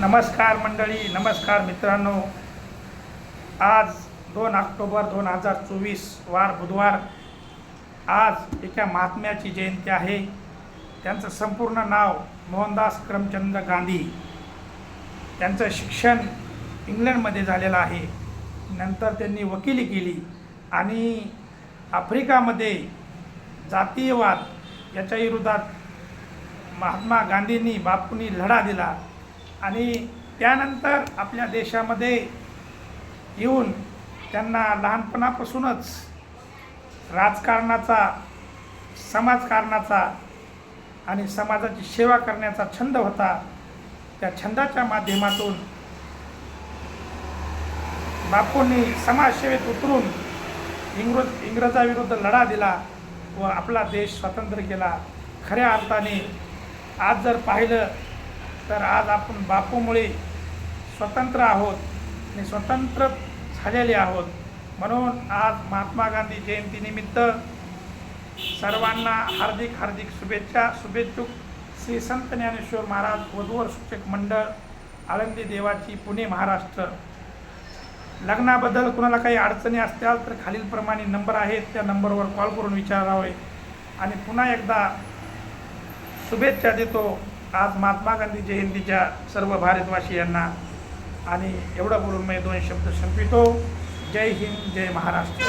नमस्कार मंडळी नमस्कार मित्रांनो. आज दोन ऑक्टोबर दोन हजार चोवीस वार बुधवार. आज एका महात्म्याची जयंती आहे. त्यांचं संपूर्ण नाव मोहनदास करमचंद गांधी. त्यांचं शिक्षण इंग्लंडमध्ये झालेलं आहे. नंतर त्यांनी वकिली केली आणि आफ्रिकामध्ये जातीयवाद याच्या विरोधात महात्मा गांधींनी बापूंनी लढा दिला. आणि त्यानंतर आपल्या देशामध्ये येऊन त्यांना लहानपणापासूनच राजकारणाचा समाजकारणाचा आणि समाजाची सेवा करण्याचा छंद होता. त्या छंदाच्या माध्यमातून बापूंनी समाजसेवेत उतरून इंग्रज इंग्रजाविरुद्ध लढा दिला व आपला देश स्वतंत्र केला. खऱ्या अर्थाने आज जर पाहिलं तर आज आपण बापूमुळे स्वतंत्र आहोत आणि स्वतंत्र झालेले आहोत. म्हणून आज महात्मा गांधी जयंतीनिमित्त सर्वांना हार्दिक हार्दिक शुभेच्छा शुभेच्छुक श्री संत ज्ञानेश्वर महाराज वधूवर सूचक मंडळ आळंदी देवाची पुणे महाराष्ट्र. लग्नाबद्दल कुणाला काही अडचणी असतील तर खालीलप्रमाणे नंबर आहेत त्या नंबरवर कॉल करून विचारावे. आणि पुन्हा एकदा शुभेच्छा देतो. आज महात्मा गांधी जयंतीच्या सर्व भारतवासियांना आणि एवढं बोलून मी दोन शब्द संपितो जय हिंद जय महाराष्ट्र.